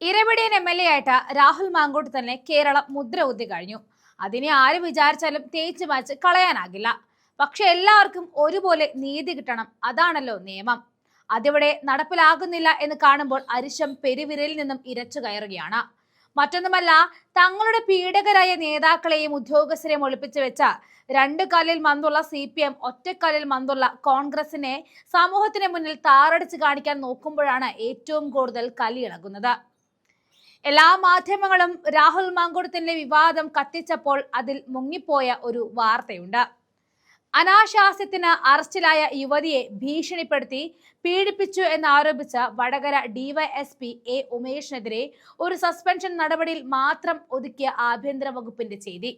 ഇരവിടിയൻ M L A ആയിട്ട് Rahul Mangoldt തന്നെ കേരളം മുദ്ര ഊതി കഴിഞ്ഞു. അതിനെ ആര് വിചാരിച്ചാലും തേച്ച് മാച്ച് കളയാനാകില്ല. പക്ഷെ എല്ലാവർക്കും ഒരുപോലെ നീതി കിട്ടണം അതാണല്ലോ നിയമം. അതിവിടെ നടപ്പിലാകുന്നില്ല എന്ന് കാണുമ്പോൾ അരിശം പെരുവിരലിൽ നിന്നും ഇരച്ചു കയറുകയാണ്. മറ്റൊന്നുമല്ല തങ്ങളുടെ പീഡകരായ നേതാക്കളെയും ഉദ്യോഗസ്ഥരെയും ഒളിപ്പിച്ചു വെച്ച രണ്ട് കാലിൽ മന്തുള്ള സി പി എം ഒറ്റക്കാലിൽ മന്തുള്ള കോൺഗ്രസിനെ സമൂഹത്തിന് മുന്നിൽ താറടിച്ച് കാണിക്കാൻ നോക്കുമ്പോഴാണ് ഏറ്റവും കൂടുതൽ കലിയിളകുന്നത് എല്ലാ മാധ്യമങ്ങളും രാഹുൽ മാങ്കുടത്തിന്റെ വിവാദം കത്തിച്ചപ്പോൾ അതിൽ മുങ്ങിപ്പോയ ഒരു വാർത്തയുണ്ട്. അനാശാസ്യത്തിന് അറസ്റ്റിലായ യുവതിയെ ഭീഷണിപ്പെടുത്തി പീഡിപ്പിച്ചു എന്നാരോപിച്ച വടകര ഡിവൈഎസ്പി എ ഉമേഷിനെതിരെ ഒരു സസ്പെൻഷൻ നടപടിയിൽ മാത്രം ഒതുക്കിയ ആഭ്യന്തര വകുപ്പിന്റെ ചെയ്തി.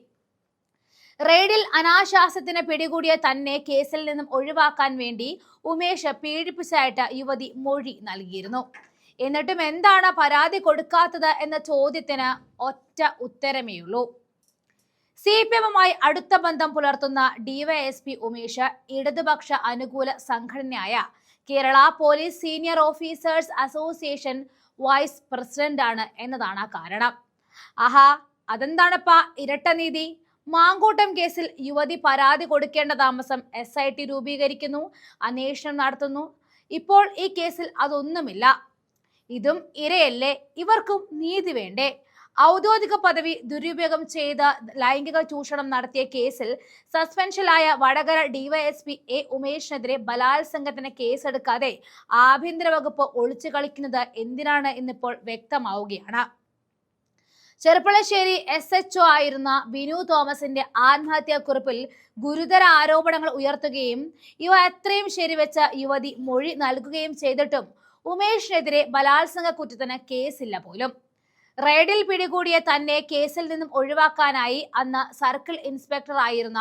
റെയ്ഡിൽ അനാശാസ്യത്തിന് പിടികൂടിയ തന്നെ കേസിൽ നിന്നും ഒഴിവാക്കാൻ വേണ്ടി ഉമേഷ് പീഡിപ്പിച്ചായിട്ട് യുവതി മൊഴി നൽകിയിരുന്നു. എന്നിട്ടും എന്താണ് പരാതി കൊടുക്കാത്തത് എന്ന ചോദ്യത്തിന് ഒറ്റ ഉത്തരമേയുള്ളൂ സി പി എമ്മുമായി അടുത്ത ബന്ധം പുലർത്തുന്ന ഡിവൈഎസ്പി ഉമേഷ് ഇടതുപക്ഷ അനുകൂല സംഘടനയായ Kerala police senior officers association vice president ആണ് എന്നതാണ് കാരണം. ആഹാ അതെന്താണപ്പാ ഇരട്ടനീതി മാങ്കൂട്ടം കേസിൽ യുവതി പരാതി കൊടുക്കേണ്ട താമസം എസ് ഐ ടി രൂപീകരിക്കുന്നു അന്വേഷണം നടത്തുന്നു. ഇപ്പോൾ ഈ കേസിൽ അതൊന്നുമില്ല. ഇതും ഇരയല്ലേ? ഇവർക്കും നീതി വേണ്ടേ? ഔദ്യോഗിക പദവി ദുരുപയോഗം ചെയ്ത ലൈംഗിക ചൂഷണം നടത്തിയ കേസിൽ സസ്പെൻഷനിലായ വടകര ഡിവൈഎസ്പി എ ഉമേഷിനെതിരെ ബലാത്സംഗത്തിന് കേസെടുക്കാതെ ആഭ്യന്തര വകുപ്പ് ഒളിച്ചു കളിക്കുന്നത് എന്തിനാണ് എന്നിപ്പോൾ വ്യക്തമാവുകയാണ്. ചെറുപ്പളശ്ശേരി എസ് എച്ച് ഒ ആയിരുന്ന ബിനു തോമസിന്റെ ആത്മഹത്യാക്കുറിപ്പിൽ ഗുരുതര ആരോപണങ്ങൾ ഉയർത്തുകയും ഇവ എത്രയും ശരിവെച്ച യുവതി മൊഴി നൽകുകയും ചെയ്തിട്ടും ഉമേഷിനെതിരെ ബലാത്സംഗ കുറ്റത്തിന് കേസില്ല പോലും. റെയ്ഡിൽ പിടികൂടിയ തന്നെ കേസിൽ നിന്നും ഒഴിവാക്കാനായി അന്ന് സർക്കിൾ ഇൻസ്പെക്ടർ ആയിരുന്ന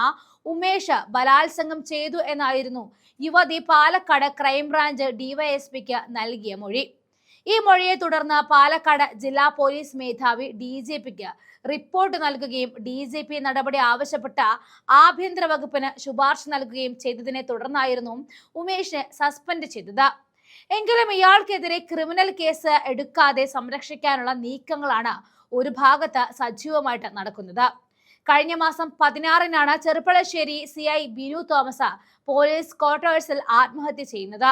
ഉമേഷ് ബലാത്സംഗം ചെയ്തു എന്നായിരുന്നു യുവതി പാലക്കാട് ക്രൈംബ്രാഞ്ച് ഡിവൈഎസ്പിക്ക് നൽകിയ മൊഴി. ഈ മൊഴിയെ തുടർന്ന് പാലക്കാട് ജില്ലാ പോലീസ് മേധാവി ഡി ജി പിക്ക് റിപ്പോർട്ട് നൽകുകയും ഡി ജി പി നടപടി ആവശ്യപ്പെട്ട ആഭ്യന്തര വകുപ്പിന് ശുപാർശ നൽകുകയും ചെയ്തതിനെ തുടർന്നായിരുന്നു ഉമേഷിനെ സസ്പെൻഡ് ചെയ്തത്. എങ്കിലും ഇയാൾക്കെതിരെ ക്രിമിനൽ കേസ് എടുക്കാതെ സംരക്ഷിക്കാനുള്ള നീക്കങ്ങളാണ് ഒരു ഭാഗത്ത് സജീവമായിട്ട് നടക്കുന്നത്. കഴിഞ്ഞ മാസം പതിനാറിനാണ് Cherpulassery C I Binu Thomas police ക്വാർട്ടേഴ്സിൽ ആത്മഹത്യ ചെയ്യുന്നത്.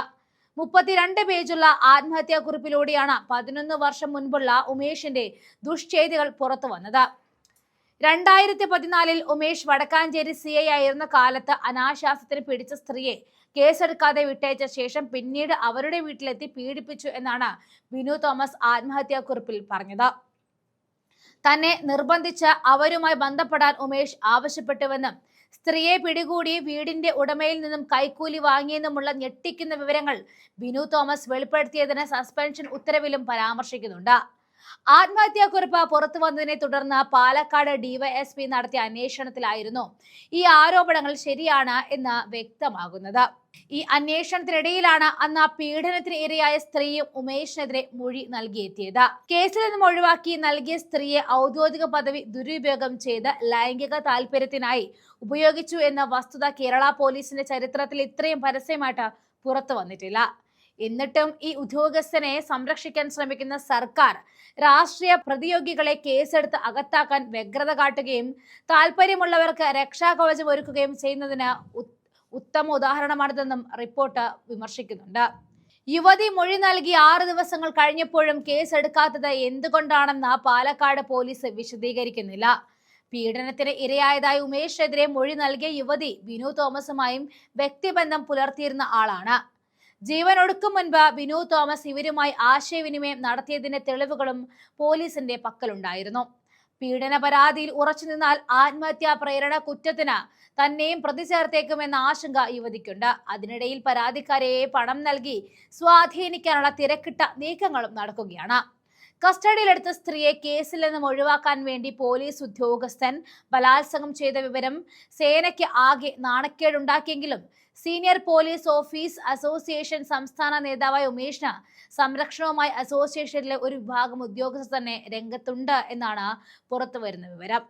മുപ്പത്തിരണ്ട് പേജുള്ള ആത്മഹത്യാ കുറിപ്പിലൂടെയാണ് പതിനൊന്ന് വർഷം മുൻപുള്ള ഉമേഷിന്റെ ദുഷ്ചെയ്തികൾ പുറത്തു വന്നത് രണ്ടായിരത്തി പതിനാലിൽ ഉമേഷ് വടക്കാഞ്ചേരി സി ഐ ആയിരുന്ന കാലത്ത് അനാശാസത്തിന് പിടിച്ച സ്ത്രീയെ കേസെടുക്കാതെ വിട്ടയച്ച ശേഷം പിന്നീട് അവരുടെ വീട്ടിലെത്തി പീഡിപ്പിച്ചു എന്നാണ് ബിനു തോമസ് ആത്മഹത്യാക്കുറിപ്പിൽ പറഞ്ഞത്. തന്നെ നിർബന്ധിച്ച് അവരുമായി ബന്ധപ്പെടാൻ ഉമേഷ് ആവശ്യപ്പെട്ടുവെന്നും സ്ത്രീയെ പിടികൂടി വീടിന്റെ ഉടമയിൽ നിന്നും കൈക്കൂലി വാങ്ങിയെന്നുമുള്ള ഞെട്ടിക്കുന്ന വിവരങ്ങൾ ബിനു തോമസ് വെളിപ്പെടുത്തിയതിന് സസ്പെൻഷൻ ഉത്തരവിലും പരാമർശിക്കുന്നുണ്ട്. ആത്മഹത്യാക്കുറിപ്പ് പുറത്തു വന്നതിനെ തുടർന്ന് പാലക്കാട് ഡിവൈഎസ്പി നടത്തിയ അന്വേഷണത്തിലായിരുന്നു ഈ ആരോപണങ്ങൾ ശരിയാണ് എന്ന് വ്യക്തമാകുന്നത്. ഈ അന്വേഷണത്തിനിടയിലാണ് അന്ന് പീഡനത്തിന് ഇരയായ സ്ത്രീയും ഉമേഷിനെതിരെ മൊഴി നൽകിയെത്തിയത്. കേസിൽ നിന്നും ഒഴിവാക്കി നൽകിയ സ്ത്രീയെ ഔദ്യോഗിക പദവി ദുരുപയോഗം ചെയ്ത് ലൈംഗിക താല്പര്യത്തിനായി ഉപയോഗിച്ചു എന്ന വസ്തുത കേരള പോലീസിന്റെ ചരിത്രത്തിൽ ഇത്രയും പരസ്യമായിട്ട് പുറത്തു വന്നിട്ടില്ല. എന്നിട്ടും ഈ ഉദ്യോഗസ്ഥനെ സംരക്ഷിക്കാൻ ശ്രമിക്കുന്ന സർക്കാർ രാഷ്ട്രീയ പ്രതിയോഗികളെ കേസെടുത്ത് അകത്താക്കാൻ വ്യഗ്രത കാട്ടുകയും താല്പര്യമുള്ളവർക്ക് രക്ഷാകവചം ഒരുക്കുകയും ചെയ്യുന്നതിന് ഉത്തമ ഉദാഹരണമാണിതെന്നും റിപ്പോർട്ട് വിമർശിക്കുന്നുണ്ട്. യുവതി മൊഴി നൽകി ആറ് ദിവസങ്ങൾ കഴിഞ്ഞപ്പോഴും കേസെടുക്കാത്തത് എന്തുകൊണ്ടാണെന്ന് പാലക്കാട് പോലീസ് വിശദീകരിക്കുന്നില്ല. പീഡനത്തിന് ഇരയായതായി ഉമേഷിനെതിരെ മൊഴി നൽകിയ യുവതി ബിനു തോമസുമായും വ്യക്തിബന്ധം പുലർത്തിയിരുന്ന ആളാണ്. ജീവൻ ഒടുക്കും മുൻപ് ബിനു തോമസ് ഇവരുമായി ആശയവിനിമയം നടത്തിയതിന്റെ തെളിവുകളും പോലീസിന്റെ പക്കലുണ്ടായിരുന്നു. പീഡന പരാതിയിൽ ഉറച്ചു നിന്നാൽ ആത്മഹത്യാ പ്രേരണ കുറ്റത്തിന് തന്നെയും പ്രതി ചേർത്തേക്കുമെന്ന ആശങ്ക യുവതിക്കുണ്ട്. അതിനിടയിൽ പരാതിക്കാരെ പണം നൽകി സ്വാധീനിക്കാനുള്ള തിരക്കിട്ട നീക്കങ്ങളും നടക്കുകയാണ്. കസ്റ്റഡിയിലെടുത്ത സ്ത്രീയെ കേസിൽ നിന്നും ഒഴിവാക്കാൻ വേണ്ടി പോലീസ് ഉദ്യോഗസ്ഥൻ ബലാത്സംഗം ചെയ്ത വിവരം സേനയ്ക്ക് ആകെ നാണക്കേടുണ്ടാക്കിയെങ്കിലും സീനിയർ പോലീസ് ഓഫീസ് അസോസിയേഷൻ സംസ്ഥാന നേതാവായ ഉമേഷിന് സംരക്ഷണവുമായി അസോസിയേഷനിലെ ഒരു വിഭാഗം ഉദ്യോഗസ്ഥർ തന്നെ രംഗത്തുണ്ട് എന്നാണ് പുറത്തുവരുന്ന വിവരം.